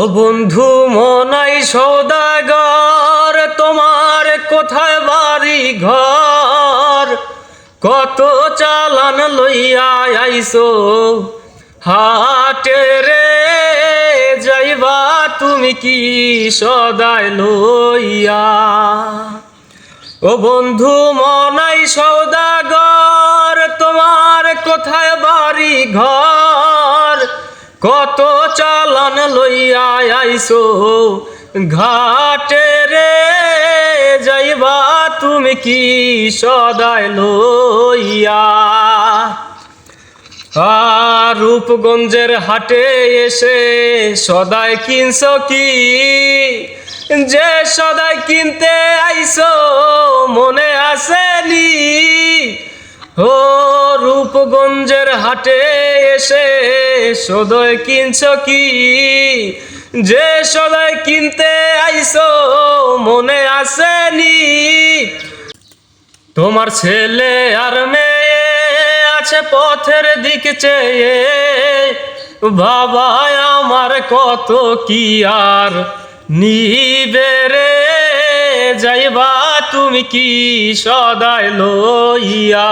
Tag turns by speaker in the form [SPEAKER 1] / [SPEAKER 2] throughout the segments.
[SPEAKER 1] ও বন্ধু মনাই সৌদাগর, তোমার কোথায় বাড়ি ঘর? কত চালান লইয়া আইসো, হাটে রে, যাইবা তুমি কি সদায় লইয়া? ও বন্ধু মনাই সৌদাগর কত চালান লইয়া আইসো? ঘাটে রে যাইবা তুমি কি সদায় লইয়া? আর রূপগঞ্জের হাটে এসে সদায় কিনছ কি? যে সদায় কিনতে আইসো, মনে আসেনি ও রূপগঞ্জের হাটে এসে সদয় কিনছ কি? যে সদাই কিনতে আইসো, মনে আসেনি। তোমার ছেলে আর মেয়ে আছে পথের দিকে চেয়ে। বাবা আমার কত কি আর নিবে রে? যাইবা তুমি কি সদায় লইয়া?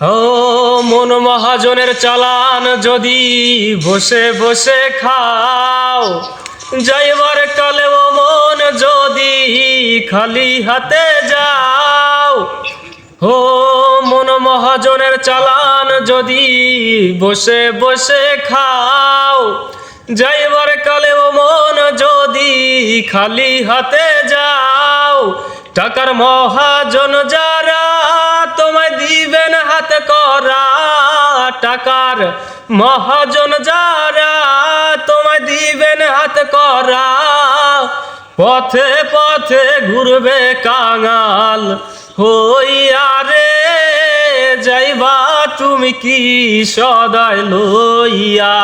[SPEAKER 1] ও মন মহাজনের চালান যদি বসে বসে খাও, যাইবার কালে ও মন যদি খালি হাতে যাও। ও মন মহাজনের চালান যদি বসে বসে খাও, যাইবার কালে ও মন যদি খালি হাতে যাও। টাকার মহাজন যারা তোমায় দিবেন হাতে করা টাকার মহাজন যারা, তোমায় দিবেন হাত করা। পথে পথে ঘুরবে কাঙাল হইয়া রে, যাইবা তুমি কি সদায় লইয়া?